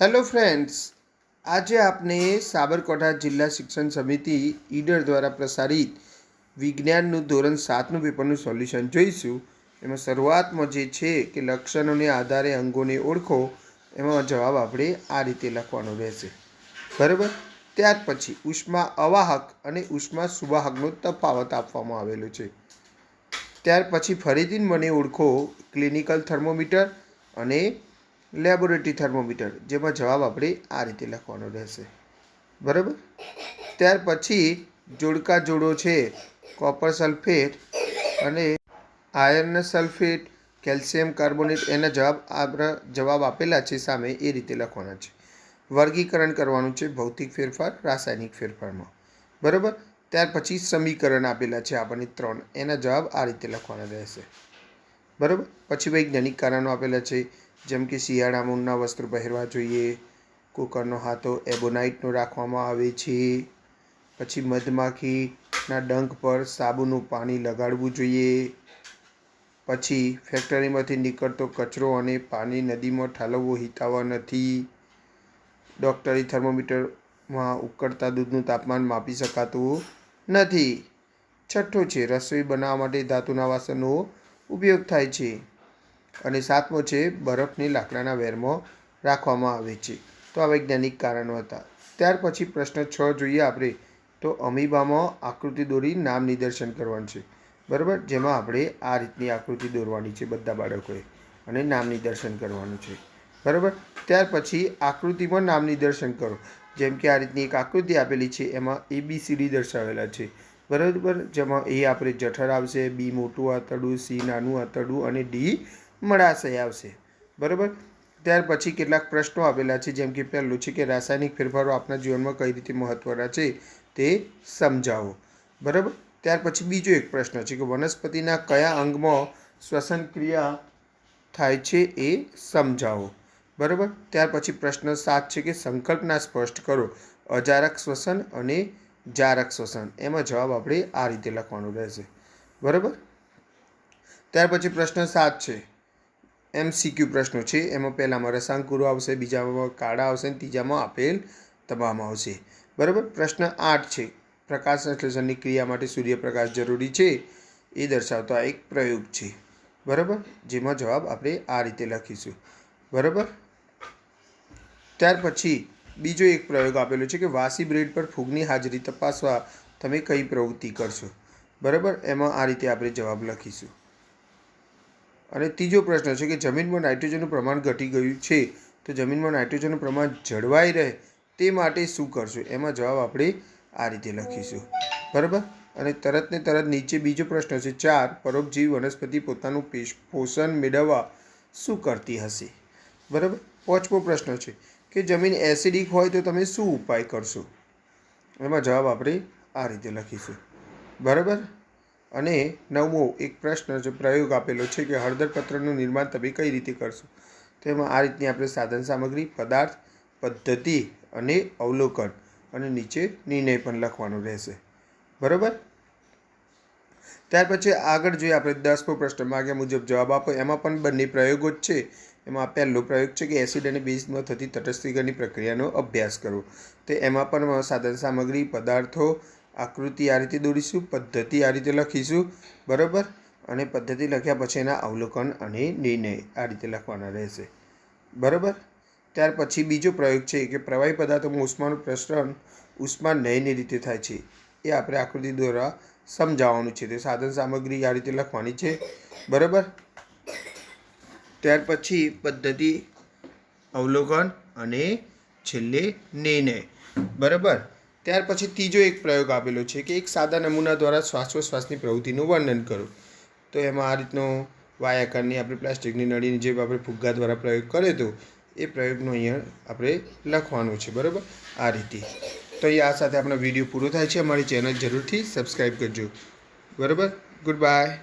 Hello friends, આજે આપને સાબરકાંઠા જિલ્લા શિક્ષણ સમિતિ ઈડર દ્વારા પ્રસારિત વિજ્ઞાનનું ધોરણ સાતનું પેપરનું સોલ્યુશન જોઈશું. એમાં શરૂઆતમાં જે છે કે લક્ષણોને આધારે અંગોને ઓળખો, એમાં જવાબ આપણે આ રીતે લખવાનો રહેશે. બરાબર? ત્યાર પછી ઉષ્મા અવાહક અને ઉષ્મા સુવાહકનો તફાવત આપવામાં આવેલો છે. ત્યાર પછી ફરીથી મને ઓળખો ક્લિનિકલ થર્મોમીટર અને લેબોરેટરી થર્મોમીટર, જેમાં જવાબ આપણે આ રીતે લખવાનો રહેશે. બરાબર? ત્યાર પછી જોડકા જોડો છે, કોપર સલ્ફેટ અને આયર્ન સલ્ફેટ, કેલ્શિયમ કાર્બોનેટ, એના જવાબ આપણા જવાબ આપેલા છે સામે એ રીતે લખવાના છે. વર્ગીકરણ કરવાનું છે ભૌતિક ફેરફાર, રાસાયણિક ફેરફારમાં. બરાબર? ત્યાર પછી સમીકરણ આપેલા છે આપણને ત્રણ, એના જવાબ આ રીતે લખવાના રહેશે. બરાબર? પછી વૈજ્ઞાનિક કારણો આપેલા છે જેમ કે શિયાળા મૂળના વસ્ત્રો પહેરવા જોઈએ, કુકરનો હાથો એબોનાઇટનો રાખવામાં આવે છે. પછી મધમાખીના ડંખ પર સાબુનું પાણી લગાડવું જોઈએ. પછી ફેક્ટરીમાંથી નીકળતો કચરો અને પાણી નદીમાં ઠાલવવો હિતાવહ નથી. ડૉક્ટરી થર્મોમીટરમાં ઉકળતા દૂધનું તાપમાન માપી શકાતું નથી. છઠ્ઠો છે, રસોઈ બનાવવા માટે ધાતુના વાસણનો ઉપયોગ થાય છે. અને સાતમો છે, બરફની લાકડાના વેરમાં રાખવામાં આવે છે. તો આ વૈજ્ઞાનિક કારણો હતા. ત્યાર પછી પ્રશ્ન છ જોઈએ આપણે. તો અમીબામાં આકૃતિ દોરી નામ નિદર્શન કરવાનું છે. બરાબર? જેમાં આપણે આ રીતની આકૃતિ દોરવાની છે બધા બાળકોએ. અને નામ નિદર્શન કરવાનું છે. બરાબર? ત્યાર પછી આકૃતિમાં નામ નિદર્શન કરો. જેમ કે આ રીતની એક આકૃતિ આપેલી છે, એમાં એ બી સી ડી દર્શાવેલા છે. બરાબર? જેમાં એ આપણે જઠર આવશે, બી મોટું આંતરડું, સી નાનું આંતરડું અને ડી મળાશય આવશે. બરાબર? ત્યાર પછી કેટલાક પ્રશ્નો આવેલા છે, જેમ કે પહેલું છે કે રાસાયણિક ફેરફારો આપણા જીવનમાં કઈ રીતે મહત્ત્વના છે તે સમજાવો. બરાબર? ત્યાર પછી બીજો એક પ્રશ્ન છે કે વનસ્પતિના કયા અંગમાં શ્વસન ક્રિયા થાય છે એ સમજાવો. બરાબર? ત્યાર પછી પ્રશ્ન સાત છે કે સંકલ્પના સ્પષ્ટ કરો. અજારક શ્વસન અને જારક શ્વસન. એમાં જવાબ આપણે આ રીતે લખવાનો રહેશે. બરાબર? ત્યાર પછી પ્રશ્ન સાત છે એમસીક્યુ પ્રશ્નો છે. એમાં પહેલામાં રસાંકુરો આવશે, બીજામાં કાળા આવશે, અને ત્રીજામાં આપેલ તમામ આવશે. બરાબર? પ્રશ્ન આઠ છે. પ્રકાશ સંશ્લેષણની ક્રિયા માટે સૂર્યપ્રકાશ જરૂરી છે. એ દર્શાવતો આ એક પ્રયોગ છે. બરાબર? જેમાં જવાબ આપણે આ રીતે લખીશું. બરાબર? ત્યાર પછી બીજો એક પ્રયોગ આપેલો છે કે વાસી બ્રેડ પર ફૂગની હાજરી તપાસવા તમે કઈ પ્રવૃત્તિ કરશો? બરાબર? એમાં આ રીતે આપણે જવાબ લખીશું. અને ત્રીજો પ્રશ્ન છે કે જમીનમાં નાઇટ્રોજનનું પ્રમાણ ઘટી ગયું છે, તો જમીનમાં નાઇટ્રોજનનું પ્રમાણ જળવાઈ રહે તે માટે શું કરશું? એમાં જવાબ આપણે આ રીતે લખીશું. બરાબર? અને તરત ને તરત નીચે બીજો પ્રશ્ન છે, ચાર પરોપજીવી વનસ્પતિ પોતાનું પેશ પોષણ મેળવવા શું કરતી હશે? બરાબર? પાંચમો પ્રશ્ન છે કે જમીન એસિડિક હોય તો તમે શું ઉપાય કરશો? એમાં જવાબ આપણે આ રીતે લખીશું. બરાબર? અને નવમો એક પ્રશ્ન જે પ્રયોગ આપેલો છે કે હળદર પત્રનું નિર્માણ તમે કઈ રીતે કરશો? તો એમાં આ રીતની આપણે સાધન સામગ્રી, પદાર્થ, પદ્ધતિ અને અવલોકન અને નીચે નિર્ણય પણ લખવાનો રહેશે. બરાબર? ત્યાર પછી આગળ જોઈએ આપણે દસમો પ્રશ્ન. માગ્યા મુજબ જવાબ આપો. એમાં પણ બંને પ્રયોગો જ છે. એમાં પહેલો પ્રયોગ છે કે એસિડ અને બેઝમાં થતી તટસ્થીકરણની પ્રક્રિયાનો અભ્યાસ કરવો તો એમાં પણ સાધન સામગ્રી, પદાર્થો આકૃતિ આ રીતે દોરીશું, પદ્ધતિ આ રીતે લખીશું, બરાબર? અને પદ્ધતિ લખ્યા પછી એના અવલોકન અને નિર્ણય આ રીતે લખવાના રહેશે. બરાબર? ત્યાર પછી બીજો પ્રયોગ છે કે પ્રવાહી પદાર્થોમાં ઉષ્માનું પ્રસરણ ઉષ્મા નયની રીતે થાય છે. એ આપણે આકૃતિ દ્વારા સમજાવવાનું છે. તે સાધન સામગ્રી આ રીતે લખવાની છે. બરાબર? ત્યાર પછી પદ્ધતિ, અવલોકન અને છેલ્લે નિર્ણય. બરાબર? ત્યાર પછી ત્રીજો એક પ્રયોગ આપેલો છે કે એક સાદા નમૂના દ્વારા શ્વાસોશ્વાસની પ્રવૃત્તિનું વર્ણન કરો તો એમાં આ રીતનો વાયાકારની આપણે પ્લાસ્ટિકની નળીની જે આપણે ફુગ્ગા દ્વારા પ્રયોગ કર્યો હતો એ પ્રયોગનો અહીંયા આપણે લખવાનું છે, બરાબર? આ રીતે. તો અહીંયા આ સાથે આપણો વીડિયો પૂરો થાય છે. અમારી ચેનલ જરૂરથી સબસ્ક્રાઈબ કરજો. બરાબર? Good bye